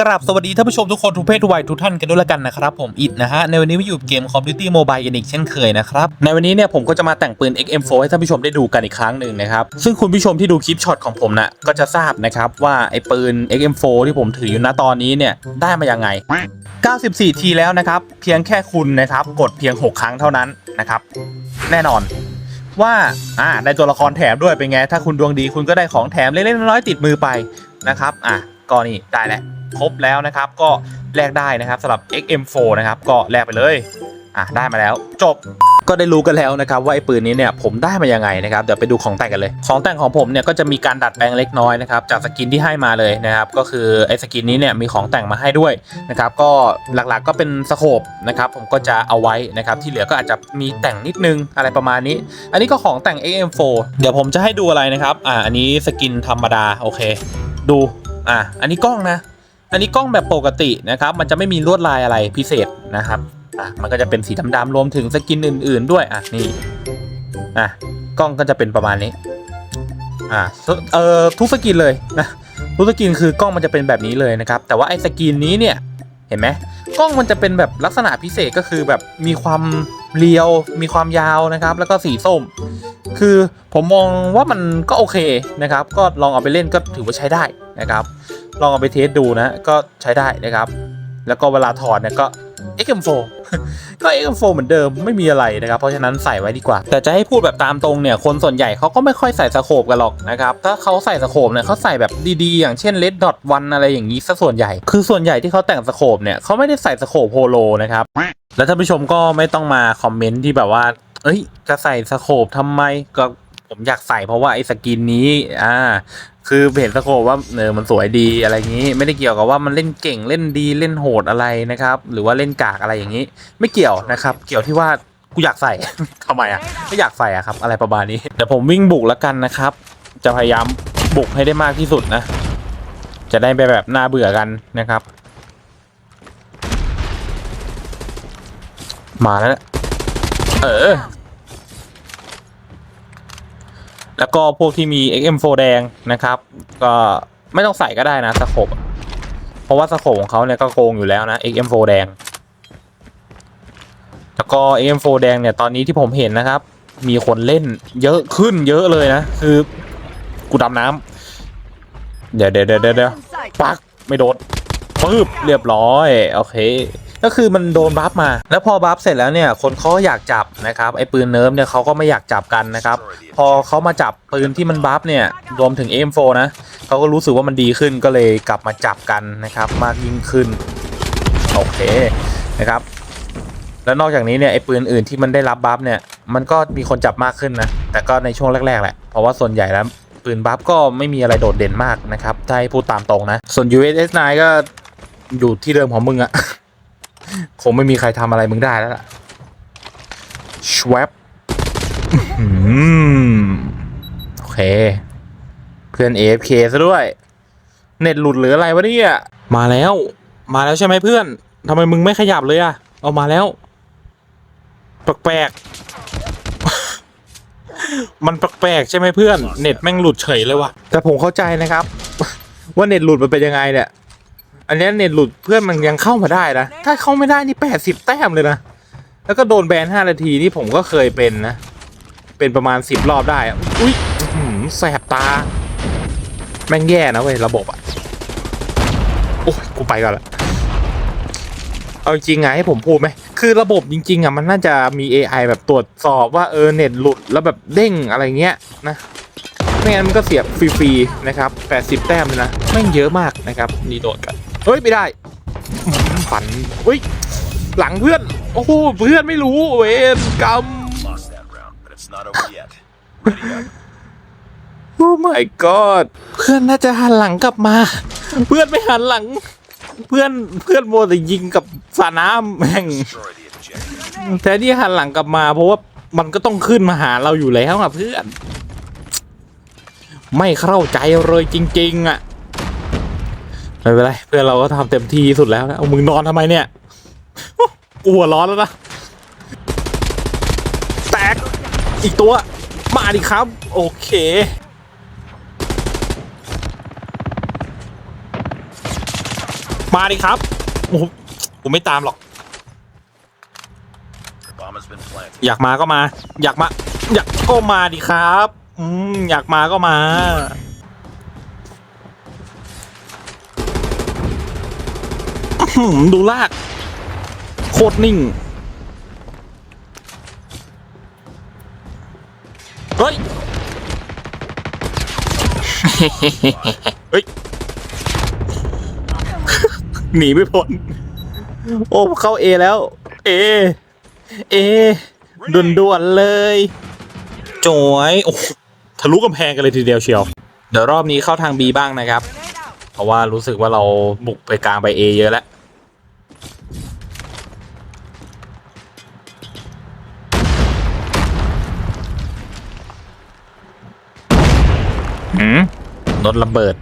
กราบสวัสดีท่านผู้ชมทุกคนทุกเพศทุกวัยทุกท่านกันด้วยละกันนะครับผมอิดนะฮะในวันนี้มาอยู่เกม Call of Duty Mobile กันอีกเช่นเคยนะครับในวันนี้เนี่ยผมก็จะมาแต่งปืน XM4 ให้ท่านผู้ชมได้ดูกันอีกครั้งหนึ่งนะครับซึ่งคุณผู้ชมที่ดูคลิปช็อตของผมนะก็จะทราบนะครับว่าไอ้ปืน XM4 ที่ผมถืออยู่ณตอนนี้เนี่ยได้มายังไง 94 ทีแล้วนะครับเพียงแค่คุณนะครับกดเพียง 6 ครั้งเท่านั้นนะครับแน่นอนว่าอ่าได้ตัวละครแถมด้วยเป็นไงถ้าคุณดวงดีคุณก็ได้ของแถมเล็กๆน้อยๆติดมือไปนะครับอะก็นี่ได้แล้ว ครบแล้วนะครับ ก็แลกได้นะครับสำหรับ XM4 นะครับ ก็แลกไปเลยอะได้มาแล้วจบก็ได้รู้กันแล้วนะครับว่าไอ้ปืนนี้เนี่ยผมได้มายังไงนะครับเดี๋ยวไปดูของแต่งกันเลย ของแต่งของผมเนี่ยก็จะมีการดัดแปลงเล็กน้อยนะครับจากสกินที่ให้มาเลยนะครับก็คือไอ้สกินนี้เนี่ยมีของแต่งมาให้ด้วยนะครับก็หลักๆก็เป็นสโคปนะครับผมก็จะเอาไว้นะครับที่เหลือก็อาจจะมีแต่งนิดนึงอะไรประมาณนี้ อันนี้ก็ของแต่ง XM4 เดี๋ยวผมจะให้ดูอะไรนะครับอ่าอันนี้สกินธรรมดาโอเค ดูอ่าอันนี้กล้องนะ อันนี้กล้องแบบปกตินะครับ มันจะไม่มีลวดลายอะไรพิเศษนะครับอะมันก็จะเป็นสีดำๆรวมถึงสกินอื่น ๆ ด้วยอะนี่อะกล้องก็จะเป็นประมาณนี้อ่าเอ่อทุกสกินเลยนะทุกสกินคือกล้องมันจะเป็นแบบนี้เลยนะครับ แต่ว่าไอ้สกินนี้เนี่ยเห็นไหมกล้องมันจะเป็นแบบลักษณะพิเศษก็คือแบบมีความเรียว มีความยาวนะครับ แล้วก็สีส้ม คือผมมองว่ามันก็โอเคนะครับ ก็ลองเอาไปเล่นก็ถือว่าใช้ได้นะครับ ลองเอาไปเทสดูนะก็ใช้ได้นะครับ แล้วก็เวลาถอดเนี่ยก็ XM4 ก็ XM4 เหมือนเดิมไม่มีอะไรนะครับ เพราะฉะนั้นใส่ไว้ดีกว่า แต่จะให้พูดแบบตามตรงเนี่ย คนส่วนใหญ่เขาก็ไม่ค่อยใส่สโคปกันหรอกนะครับ ถ้าเขาใส่สโคปเนี่ยเขาใส่แบบดีๆ อย่างเช่น Red Dot 1อะไรอย่างนี้ซะส่วนใหญ่ คือส่วนใหญ่ที่เขาแต่งสโคปเนี่ยเขาไม่ได้ใส่สโคปโฮโลนะครับ แล้วท่านผู้ชมก็ไม่ต้องมาคอมเมนต์ที่แบบว่า เอ้ย จะใส่สโคปทำไมก็ผมอยากใส่เพราะว่าไอ้สกินนี้ อ่า คือเห็นสโคปว่าเออมันสวยดีอะไรอย่างนี้ ไม่ได้เกี่ยวกับว่ามันเล่นเก่งเล่นดีเล่นโหดอะไรนะครับ หรือว่าเล่นกากอะไรอย่างนี้ ไม่เกี่ยวนะครับ เกี่ยวที่ว่ากูอยากใส่ ทำไมอะไม่อยากใส่อะครับ อะไรประมาณนี้เดี๋ยวผมวิ่งบุกแล้วกันนะครับ จะพยายามบุกให้ได้มากที่สุดนะ จะได้ไปแบบน่าเบื่อกันนะครับ มาแล้ว เออ แล้วก็พวกที่มี XM4 แดงนะครับ ก็ไม่ต้องใส่ก็ได้นะสโคปเพราะว่าสโคปของเขาเนี่ยก็โกงอยู่แล้วนะ XM4 แดง แล้วก็ XM4 แดงเนี่ยตอนนี้ที่ผมเห็นนะครับ มีคนเล่นเยอะขึ้นเยอะเลยนะ คือกูดำน้ำเดี๋ยวเดี๋ยวเดี๋ยวเดี๋ยวปักไม่โดนปึ๊บเรียบร้อย โอเค ก็คือมันโดนบัฟมา แล้วพอบัฟเสร็จแล้วเนี่ยคนเขาอยากจับนะครับไอ้ปืนเนิร์ฟเนี่ยเขาก็ไม่อยากจับกันนะครับพอเขามาจับปืนที่มันบัฟเนี่ยรวมถึง M4 นะเขาก็รู้สึกว่ามันดีขึ้นก็เลยกลับมาจับกันนะครับมากยิ่งขึ้นโอเคนะครับแล้วนอกจากนี้เนี่ยไอ้ปืนอื่นที่มันได้รับบัฟเนี่ยมันก็มีคนจับมากขึ้นนะแต่ก็ในช่วงแรกๆแหละเพราะว่าส่วนใหญ่แล้วปืนบัฟก็ไม่มีอะไรโดดเด่นมากนะครับถ้าให้พูดตามตรงนะ ส่วน USS9 ก็อยู่ที่เดิมของมึงอะ คงไม่มีใครทำอะไรมึงได้แล้วล่ะชวบโอเค เพื่อน AFK ซะด้วย เน็ตหลุดหรืออะไรวะเนี่ย มาแล้ว มาแล้วใช่ไหมเพื่อนทำไมมึงไม่ขยับเลยอะเอามาแล้ว แปลกๆ มันแปลกๆใช่ไหมเพื่อน เน็ตแม่งหลุดเฉยเลยว่ะแต่ผมเข้าใจนะครับ ว่าเน็ตหลุดมันเป็นยังไงเนี่ย อันเนี้ยเน็ตหลุดเพื่อนมันยังเข้ามาได้นะ ถ้าเข้าไม่ได้นี่แปดสิบแต้มเลยนะ แล้วก็โดนแบนห้านาทีนี่ผมก็เคยเป็นนะ เป็นประมาณสิบรอบได้อะอุ้ยอื้อหือแสบตา แม่งแย่นะเว้ยระบบอะโอ้ยกูไปก่อนละเอาจริงไงให้ผมพูดไหม คือระบบจริง ๆอะมันน่าจะมี AI แบบตรวจสอบว่าเออเน็ตหลุดแล้วแบบเด้งอะไรเงี้ยนะไม่งั้นมันก็เสียฟรีๆนะครับ 80 แต้มเลยนะแม่งเยอะมากนะครับ นี่โดดกัน เฮ้ยไม่ได้อื้อหือฝันเฮ้ยหลังเพื่อน โอ้โหเพื่อนไม่รู้เวรกรรม Lost that round, but it's not over yet. Ready up. โอ้ my god เพื่อนน่าจะหันหลังกลับมา เพื่อนไม่หันหลัง เพื่อนเพื่อนโมวแต่ยิงกับสระน้ำแม่ง Destroy the objective. แทนที่หันหลังกลับมา เพราะว่ามันก็ต้องขึ้นมาหาเราอยู่แล้วอะเพื่อน ไม่เข้าใจเลยจริง ๆอะ ไม่เป็นไรเพื่อนเราก็ทำเต็มที่สุดแล้วนะเอามึงนอนทำไมเนี่ยกลัวร้อนแล้วนะแตกอีกตัวมาดิครับ โอเคมาดิครับโอ้โหผมไม่ตามหรอก bomb has been planted. อยากมาก็มา อยากมา อยากก็มาดิครับ อืมอยากมาก็มา อื้อหือ ดูลาก โคตรนิ่ง เฮ้ย เฮ้ย หนีไม่พ้น โอ้ เข้าเอแล้ว เอ เอด่วนๆเลยจวยโอ้ทะลุกำแพงกันเลยทีเดียวเชียว เดี๋ยวรอบนี้เข้าทาง B บ้างนะครับ เพราะว่ารู้สึกว่าเราบุกไปกลางไป A เยอะแล้ว มรถระเบิด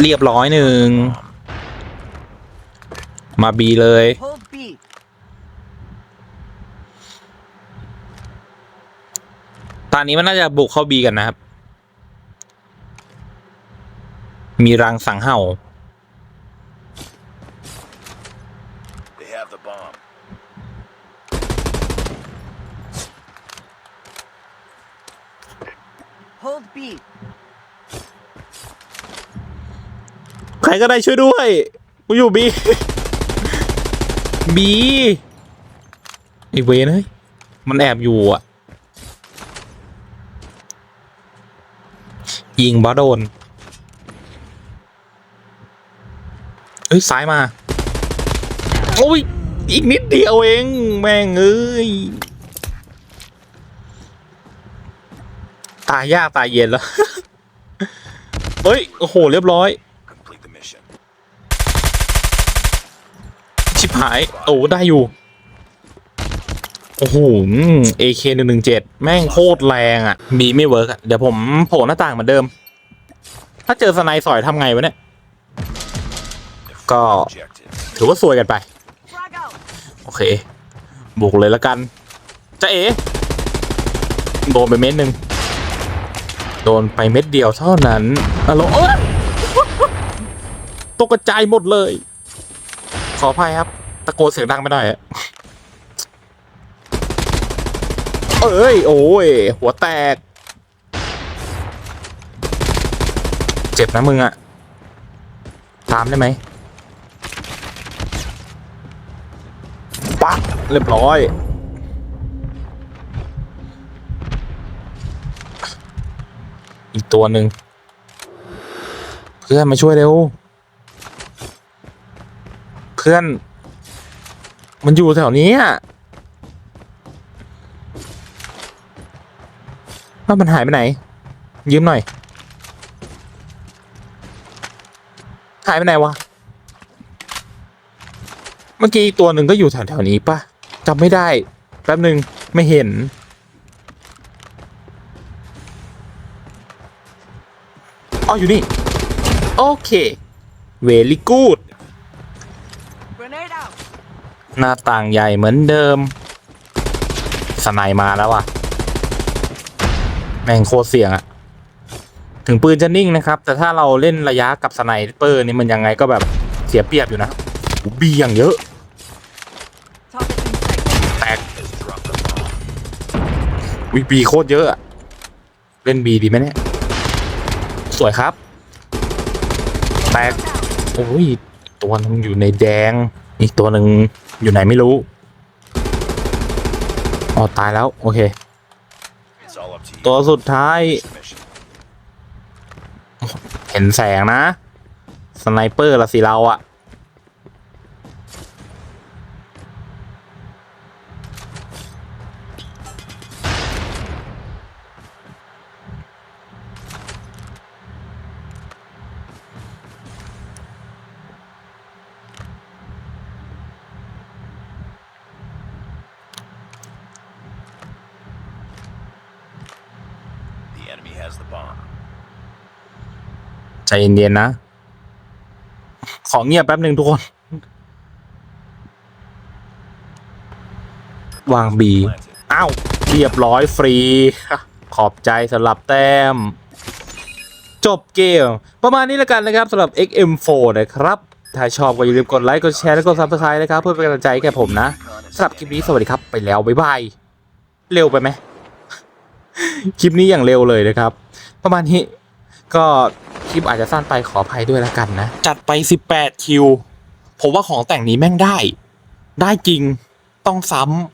เรียบร้อยหนึ่ง มาบีเลย ตอนนี้มันน่าจะบุกเข้าบีกันนะครับ มีรังสังเห่า They have the bomb. Hold B. ใครก็ได้ช่วยด้วย กูอยู่บี บี ไอเวนเฮ้ย มันแอบอยู่อะ ยิงบอสโดนเอ้ย ซ้ายมา โอ้ย อีกนิดเดียวเอง แม่งเอ้ยายยากตายเย็นแล้ว เฮ้ย โอ้โห เรียบร้อย ชิบหาย โอ้ได้อยู่ โอ้โห AK หนึ่งหนึ่งเจ็ดแม่งโคตรแรงอะ มีไม่เวิร์กอะ เดี๋ยวผมโผล่หน้าต่างเหมือนเดิม ถ้าเจอสไนด์สอยทำไงวะเนี่ย ก็ถือว่าซวยกันไป โอเค บุกเลยละกันจะเอ๋โดนไปเม็ดหนึ่ง โดนไปเม็ดเดียวเท่านั้นอะโลเอ้ตกกระจายหมดเลย ขออภัยครับ ตะโกนเสียงดังไม่ได้อะเอ้ย โอ้ย หัวแตก เจ็บนะมึงอะตามได้ไหมปักเรียบร้อย อีกตัวหนึ่งเพื่อนมาช่วยเร็ว เพื่อน มันอยู่แถวนี้อะว่ามันหายไปไหน ยืมหน่อย หายไปไหนวะ เมื่อกี้ตัวหนึ่งก็อยู่แถวๆนี้ปะจำไม่ได้ แป๊บหนึ่งไม่เห็น อ๋ออยู่นี่ โอเค เวลี่กูดหน้าต่างใหญ่เหมือนเดิม สไนมาแล้วว่ะ แม่งโคตรเสี่ยงอะถึงปืนจะนิ่งนะครับ แต่ถ้าเราเล่นระยะกับสไนเปอร์นี่มันยังไงก็แบบเสียเปรียบอยู่นะบีอย่างเยอะ แตกวิบีโคตรเยอะ เล่นบีดีไหมเนี่ย สวยครับ แตก โอ้ย ตัวหนึงอยู่ในแดง อีกตัวหนึ่งอยู่ไหนไม่รู้อ๋อตายแล้ว โอเค ตัวสุดท้าย เห็นแสงนะ สไนเปอร์ละสิเราอะ The enemy has the bomb. ใจเย็นๆนะ ขอเงียบแป๊บหนึ่งทุกคน วางบีอ้าว เรียบร้อยฟรี ขอบใจสำหรับแต้ม จบเกม ประมาณนี้แล้วกันนะครับสำหรับ XM4 นะครับ ถ้าชอบก็อย่าลืมกดไลค์ กดแชร์ และกด Subscribe นะครับ เพื่อเป็นกำลังใจให้แก่ผมนะสำหรับคลิปนี้สวัสดีครับ ไปแล้ว บ๊ายบาย เร็วไปไหมคลิปนี้อย่างเร็วเลยนะครับ ประมาณนี้ก็ ลิปอาจจะสั้นไปขออภัยด้วยแล้วกันนะ จัดไป 18 คิว ผมว่าของแต่งนี้แม่งได้ ได้จริงต้องซ้ำ